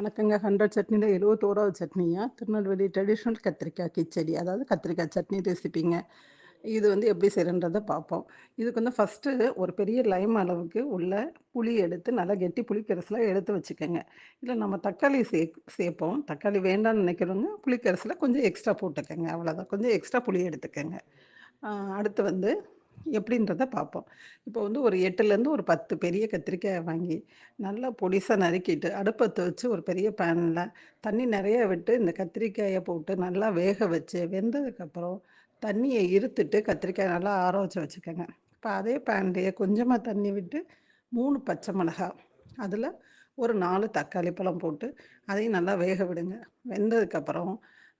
வணக்கங்க. ஹண்ட்ரட் சட்னியில் எழுபத்தோராவது சட்னியா? திருநெல்வேலி ட்ரெடிஷ்னல் கத்திரிக்காய் கிச்சடி. அதாவது கத்திரிக்காய் சட்னி ரெசிபிங்க இது வந்து எப்படி செய்யறன்றதை பார்ப்போம். இதுக்கு வந்து ஃபஸ்ட்டு ஒரு பெரிய லைம் அளவுக்கு உள்ள புளி எடுத்து நல்லா கெட்டி புளிக்கரசில் எடுத்து வச்சுக்கோங்க. இதில் நம்ம தக்காளி சே சேர்ப்போம் தக்காளி வேண்டாம்னு நினைக்கிறவங்க புளிக்கரசில் கொஞ்சம் எக்ஸ்ட்ரா போட்டுக்கோங்க. அவ்வளோதான் கொஞ்சம் எக்ஸ்ட்ரா புளி எடுத்துக்கோங்க. அடுத்து வந்து எப்படின்றத பார்ப்போம். இப்போ வந்து ஒரு எட்டுலேருந்து ஒரு பத்து பெரிய கத்திரிக்காயை வாங்கி நல்லா பொடிசாக நறுக்கிட்டு அடுப்பத்தை வச்சு ஒரு பெரிய பேனில் தண்ணி நிறையா விட்டு இந்த கத்திரிக்காயை போட்டு நல்லா வேக வச்சு வெந்ததுக்கப்புறம் தண்ணியை இருத்துட்டு கத்திரிக்காய் நல்லா ஆற வச்சு வச்சுக்கோங்க. இப்போ அதே பேன்லேயே கொஞ்சமாக தண்ணி விட்டு மூணு பச்சை மிளகாய் அதில் ஒரு நாலு தக்காளி பழம் போட்டு அதையும் நல்லா வேக விடுங்க. வெந்ததுக்கப்புறம்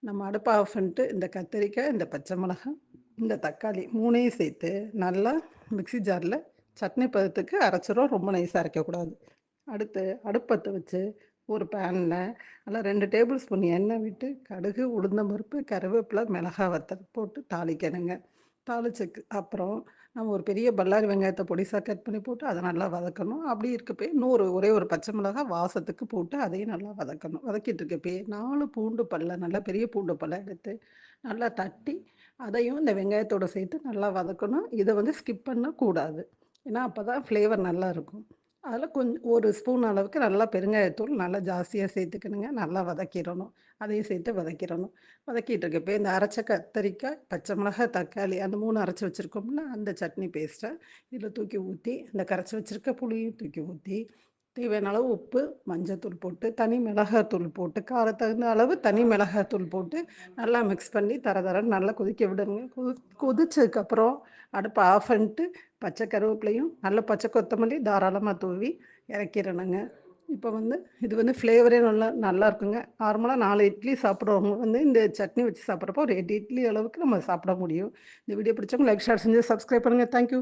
நம்ம அடுப்பை ஆஃப் பண்ணிட்டு இந்த கத்திரிக்காய் இந்த பச்சை மிளகாய் இந்த தக்காளி மூணையும் சேர்த்து நல்லா மிக்சி ஜாரில் சட்னி பதத்துக்கு அரைச்சிரும். ரொம்ப நைஸாக அரைக்கக்கூடாது. அடுத்து அடுப்பத்தை வச்சு ஒரு பேனில் நல்லா ரெண்டு டேபிள் ஸ்பூன் எண்ணெய் விட்டு கடுகு உளுந்தம்பருப்பு கருவேப்பிலை மிளகா வத்தல் போட்டு தாளிக்கணுங்க. தாளிச்சக்கு அப்புறம் நம்ம ஒரு பெரிய பல்லாரி வெங்காயத்தை பொடிசாக கட் பண்ணி போட்டு அதை நல்லா வதக்கணும். அப்படி இருக்கப்பே இன்னொரு ஒரே ஒரு பச்சை மிளகா வாசத்துக்கு போட்டு அதையும் நல்லா வதக்கணும். வதக்கிட்டு இருக்கப்பே நாலு பூண்டு பல்ல நல்லா பெரிய பூண்டு பல்ல எடுத்து நல்லா தட்டி அதையும் இந்த வெங்காயத்தோடு சேர்த்து நல்லா வதக்கணும். இதை வந்து ஸ்கிப் பண்ணக்கூடாது. ஏன்னா அப்போ தான் ஃப்ளேவர் நல்லா இருக்கும். அதில் கொஞ்சம் ஒரு ஸ்பூன் அளவுக்கு நல்லா பெருங்காயத்தூள் நல்லா ஜாஸ்தியாக சேர்த்துக்கணுங்க. நல்லா வதக்கிடணும். அதையும் சேர்த்து வதக்கிடணும். வதக்கிட்டு இருக்கப்போ இந்த அரைச்ச கத்தரிக்காய் பச்சை மிளகாய் தக்காளி அந்த மூணு அரைச்சி வச்சுருக்கோம்னா அந்த சட்னி பேஸ்ட்டை இதில் தூக்கி ஊற்றி இந்த கரைச்சி வச்சுருக்க புளியும் தூக்கி ஊற்றி தேவையான அளவு உப்பு மஞ்சத்தூள் போட்டு தனி மிளகாத்தூள் போட்டு காரம் தகுந்த அளவு தனி மிளகாத்தூள் போட்டு நல்லா மிக்ஸ் பண்ணி தர தரன்னு நல்லா கொதிக்க விடுங்க. கொதி கொதிச்சதுக்கப்புறம் அடுப்பை ஆஃப் பண்ணிட்டு பச்சை கருவேப்பிலையும் நல்ல பச்சை கொத்தமல்லி தாராளமாக தூவி இறக்கிடணுங்க. இப்போ வந்து இது வந்து ஃப்ளேவரே நல்லா நல்லா இருக்குங்க. நார்மலாக நாலு இட்லி சாப்பிட்றவங்க வந்து இந்த சட்னி வச்சு சாப்பிட்றப்போ ஒரு எட்டு இட்லி அளவுக்கு நம்ம சாப்பிட முடியும். இந்த வீடியோ பிடிச்சவங்க லைக் ஷேர் செஞ்சு சப்ஸ்கிரைப் பண்ணுங்கள் தேங்க்யூ